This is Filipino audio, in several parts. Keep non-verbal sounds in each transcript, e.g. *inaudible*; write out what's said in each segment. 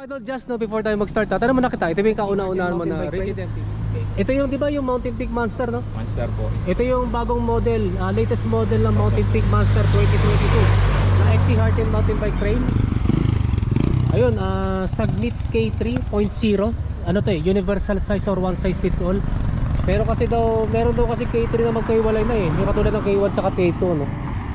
Idol, just no, before tayo mag-start, tatanong mo na kita, ito yung kauna-unahan mo na Rigid MT. Ito yung, di ba yung Mountain Peak Monster, no? Monster po. Ito yung bagong model, ah, latest model ng Mountain Peak Monster 2022 na XC Harten mountain bike frame. Ayun, ah, Sagnit K3.0. Ano to eh, universal size or one size fits all. Pero kasi daw, meron daw kasi K3 na magkaiwalay na eh. Yung katulad ng K1 tsaka K2, no?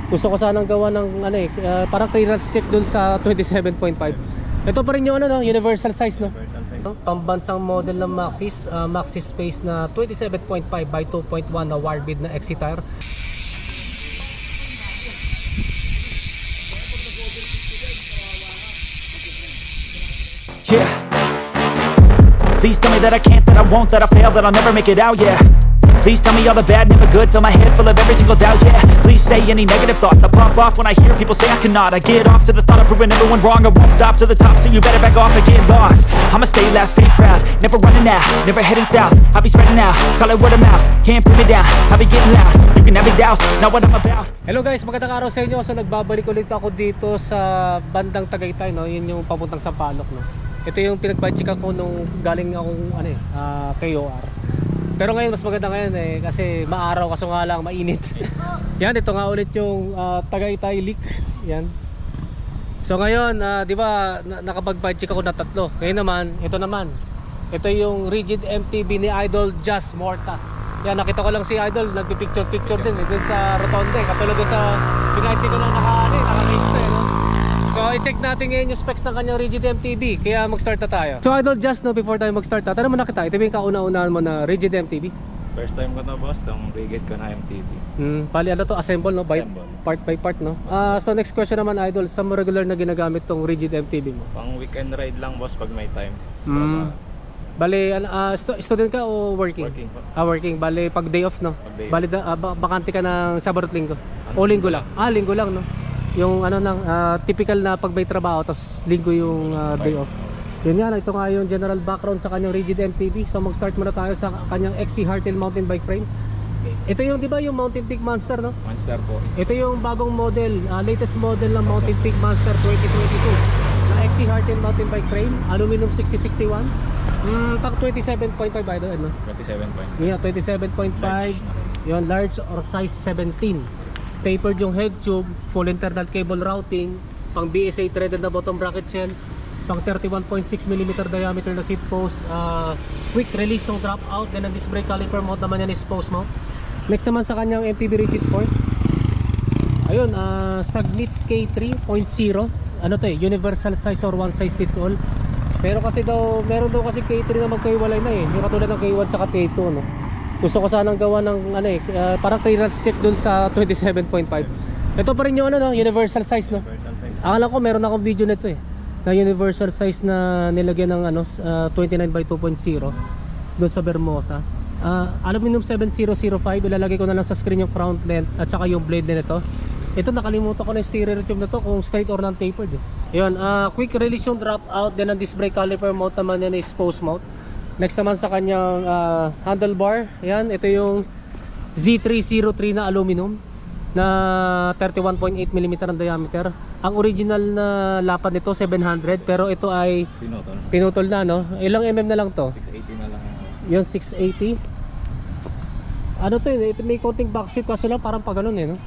Gusto ko sanang gawa ng ano eh, ah, parang clearance check dun sa 27.5. Ito pa rin yung ano, no? universal size, no? Universal size. Pambansang model ng Maxis, ah, Maxis Space na 27.5 by 2.1 na wire bid na XC tire. Yeah. Please tell me that I can't, that I won't, that I fail, that I'll never make it out, yeah. Please tell me all the bad, never good, fill my head full of every single doubt, yeah. Please say any negative thoughts, I pop off when I hear people say I cannot. I get off to the thought of proving everyone wrong, I won't stop to the top, so you better back off and get lost. I'ma stay loud, stay proud, never running out, never heading south. I'll be spreading out, call it word of mouth, can't put me down, I'll be getting loud. You can have it douse, not what I'm about. Hello guys, magandang araw sa inyo. So nagbabalik ulit ako dito sa bandang Tagaytay, no? Yun yung papuntang Sampaloc, no? Ito yung pinagpachikan ko nung galing akong ano eh, ah, KOR. Pero ngayon mas maganda ngayon eh kasi maaraw kaso nga lang mainit. *laughs* Yan, ito nga ulit yung ah, Tagaytay leak. Yan. So ngayon, ah, 'di ba, na, nakapag-budget ako na tatlo. Ngayon naman, ito naman. Ito yung rigid MTB ni Idol Just Morta. Yan, nakita ko lang si Idol, nagpi-picture picture din eh, dun sa Rotonde. Katulad sa pinag-check ko na naka, ano, eh, naka-face eh, no? So, i-check natin ngayon yung specs ng kanyang rigid MTB. Kaya mag-start na tayo. So, Idol, just no, before tayo mag-start, tatanong mo na kita, ito yung kauna-unahan mo na rigid MTB? First time ko na boss, tong rigid ko na MTV. Hmm, bali ano to, assemble no, by Assemble. part by part no. Ah, so next question naman idol, sa mo regular na ginagamit tong rigid MTB mo? Pang weekend ride lang boss pag may time. Hmm. Bali, ano, ah, stu- student ka o working? Working po. Ah, working. Bali, pag day off, no? Pag day Bali, da, ah, ba- bakante ka ng Sabado at Linggo? Ano? O linggo lang? Ah, linggo lang, no? Yung ano lang, ah, typical na pag may trabaho, tapos linggo yung ah, day off. Yun nga, ito nga yung general background sa kanyang rigid MTB. So mag-start muna tayo sa kanyang XC Hartel mountain bike frame. Ito yung, di ba, yung Mountain Peak Monster, no? Monster po. Ito yung bagong model, ah, latest model ng Mountain Peak Monster 2022 na XC Harten mountain bike frame, aluminum 6061. Mm, pang 27.5 by the way, no? 27 point. Yeah, 27.5. Large. Yun, large or size 17. Tapered yung head tube, full internal cable routing, pang BSA threaded na bottom bracket shell, pang 31.6 mm diameter na seat post, ah, quick release yung drop out, then ang disc brake caliper mount naman yan is post mount. Next naman sa kanyang MTB rigid fork. Ayun, ah, Sagnit K3.0. Ano to eh, universal size or one size fits all. Pero kasi daw, meron daw kasi K3 na magkaiwalay na eh. Yung katulad ng K1 tsaka K2, no? Gusto ko sanang gawa ng ano eh, ah, parang clearance check dun sa 27.5. Ito pa rin yung ano, no? universal size, no? Universal size. Akala ko meron akong video nito eh. Na universal size na nilagyan ng ano, ah, 29 by 2.0 doon sa Bermosa. Ah, aluminum 7005, ilalagay ko na lang sa screen yung crown length at saka yung blade din ito. Ito nakalimutan ko na yung steering tube na to kung straight or non-tapered eh. Yun, ah, quick release yung drop out, then ang disc brake caliper mount naman yan is post mount. Next naman sa kanyang ah, handlebar, yan, ito yung Z303 na aluminum na 31.8 mm ang diameter. Ang original na lapad nito 700 pero ito ay Pinotol. pinutol na no. Ilang mm na lang to? 680 na lang. Yung 680. Ano to eh, ito may konting backsweep kasi lang parang pa ganun eh no.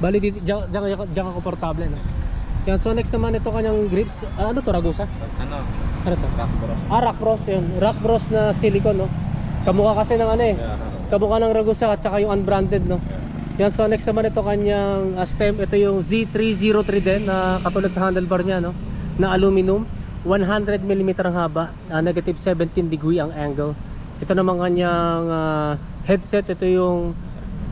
Bali dito diyan diyan komportable no. Yan so next naman ito kanyang grips. Ah, ano to Ragusa? Ano? Ano to? Rock bro. Ah, rock bros yun. Rock bros na silicone no. Kamukha kasi ng ano eh. Yeah. Kamukha ng Ragusa at saka yung unbranded no. Yan, so next naman ito kanyang uh, stem, ito yung Z303 din na katulad sa handlebar niya no, na aluminum, 100 mm ang haba, uh, negative 17 degree ang angle. Ito naman kanyang uh, headset, ito yung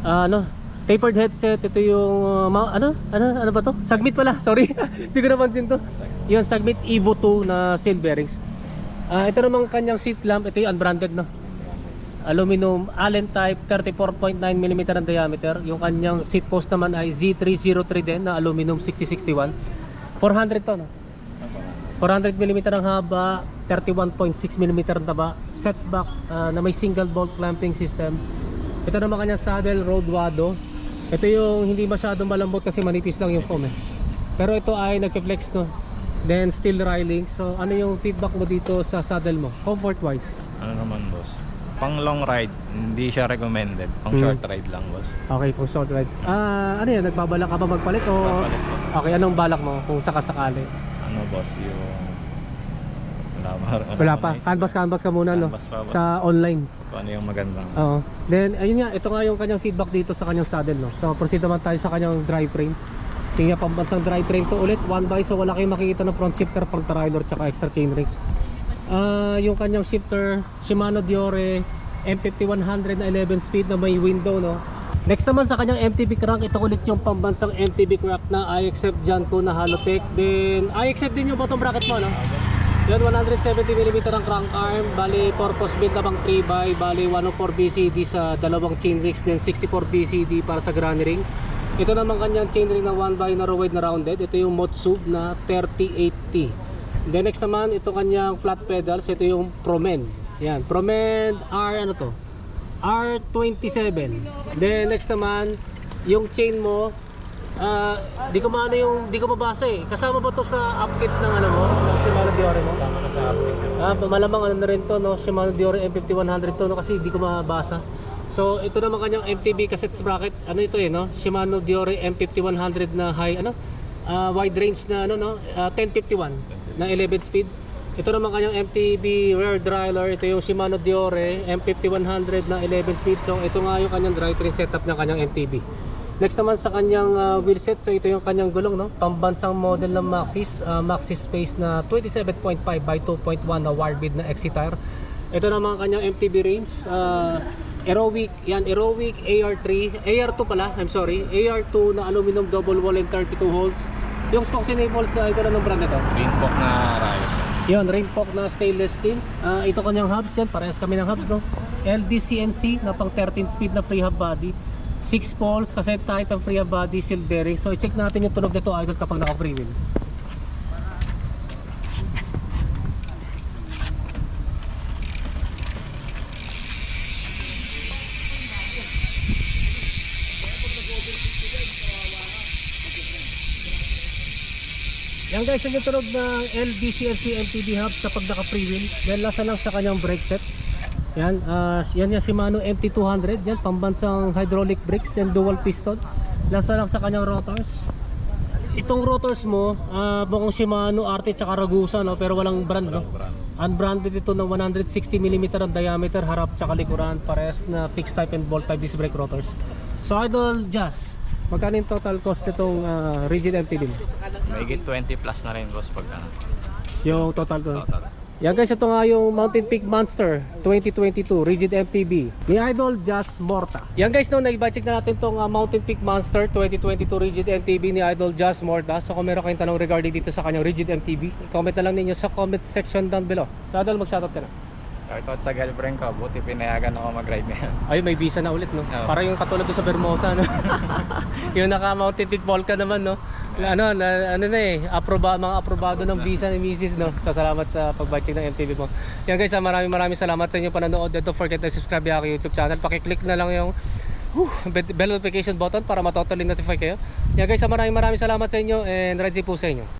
uh, ano, tapered headset, ito yung uh, ano, ano, ano ba to? Sagmit pala, *laughs* sorry. Hindi ko napansin to. Yung Sagmit Evo 2 na seal bearings. Ah, ito naman kanyang seat lamp, ito yung unbranded no aluminum Allen type 34.9 mm ang diameter yung kanyang seat post naman ay Z303 din na aluminum 6061 400 to no? 400 mm ang haba 31.6 mm ang taba setback ah, na may single bolt clamping system ito naman kanyang saddle road wado ito yung hindi masyadong malambot kasi manipis lang yung foam eh pero ito ay nagfe-flex no Then steel railings. So ano yung feedback mo dito sa saddle mo? Comfort wise. Ano naman boss? Pang long ride, hindi siya recommended. Pang Hmm. short ride lang boss. Okay, kung short ride. Ah, ano yan? Nagbabalak ka ba magpalit o Papalit po. Okay, anong balak mo kung sakasakali? Ano boss, yung... Wala pa. Ano Wala pa. Canvas canvas ka muna no Canvas pa, sa online. Kung ano yung magandang. Oo. Then ayun nga, ito nga yung kanyang feedback dito sa kanyang saddle no. So proceed naman tayo sa kanyang drivetrain. Tingnan pambansang drivetrain to ulit, one by so wala kayong makikita ng front shifter, front trailer tsaka extra chain rings. Ah, yung kanyang shifter Shimano Diore M5100 na 11 speed na may window no. Next naman sa kanyang MTB crank, ito ulit yung pambansang MTB crank na I accept Janko na Halotech. Then I accept din yung bottom bracket mo no. Yun, 170mm ang crank arm, bali purpose build na pang 3x, bali 104 BCD sa dalawang chain rings, then 64 BCD para sa granny ring. Ito naman kanyang chain ring na 1x na wide na rounded, ito yung Motsub na 38T. Then next naman, ito kanyang flat pedals, ito yung Promen. Yan, Promen R ano to? R27. Then next naman, yung chain mo, ah, di ko maano yung, di ko mabasa eh. Kasama ba to sa upkit ng ano mo? Diore mo? Sama na sa update. Ah, malamang ano na rin to, no? Shimano Diore M5100 to, no? Kasi di ko mabasa. So, ito naman kanyang MTB cassettes bracket. Ano ito eh, no? Shimano Diore M5100 na high, ano? Ah, wide range na, ano, no? Ah, 1051 na 11 speed. Ito naman kanyang MTB rear dryler. Ito yung Shimano Diore M5100 na 11 speed. So, ito nga yung kanyang drivetrain setup ng kanyang MTB. Next naman sa kanyang uh, wheelset, so ito yung kanyang gulong, no? Pambansang model ng Maxxis, uh, Maxxis Space na 27.5 by 2.1 na bid na exit tire. Ito naman ang kanyang MTB rims, uh, Aerowick, yan Aerowick AR3, AR2 pala, I'm sorry, AR2 na aluminum double wall and 32 holes. Yung spokes nipples, uh, ito na ng brand nito. Greenbook na ride. Yun, Rainpoke na stainless steel. Ah, ito kanyang hubs yan, parehas kami ng hubs, no? LDCNC na pang 13 speed na free hub body. 6 poles, kasi type ang free body, seal bearing. So, i-check natin yung tunog nito idol kapag naka-free wheel. Yan guys, yung tunog ng LDCNC MTB hub sa pag naka-free wheel. Yan, lasa lang sa kanyang brake set. Yan, ah, yan yung Shimano MT200. Yan, pambansang hydraulic brakes and dual piston. Lasa lang sa kanyang rotors. Itong rotors mo, ah, mukhang Shimano, Arte, tsaka Ragusa, no? pero walang brand. No? Unbranded ito ng 160mm ang diameter, harap tsaka likuran, parehas na fixed type and bolt type disc brake rotors. So Idol Jazz, magkano yung total cost nitong ah, rigid MTB mo? May 20 plus na rin boss pag ano. Yung total ko. Total. Yan guys, ito nga yung Mountain Peak Monster 2022 Rigid MTB ni Idol Jazz Morta. Yan guys, no, nag-check na natin tong uh, Mountain Peak Monster 2022 Rigid MTB ni Idol Jazz Morta. So kung meron kayong tanong regarding dito sa kanyang Rigid MTB, comment na lang ninyo sa comment section down below. So Idol, mag-shoutout ka na. Shoutout sa girlfriend ko, buti pinayagan ako mag-ride ngayon. *laughs* Ay, may visa na ulit, no? Oo. Para yung katulad sa Bermosa, no? *laughs* yung naka Mountain Peak Volca naman, no? Ano, na, ano na eh, aproba, mga aprobado ng visa ni Mrs. no? So salamat sa pag-check ng MTV mo. Yan guys, ah, maraming maraming salamat sa inyong panonood. Don't forget to subscribe aking YouTube channel. Pakiclick na lang yung whew, bell notification button para matotally notify kayo. Yan guys, ah, maraming maraming salamat sa inyo and ride po sa inyo.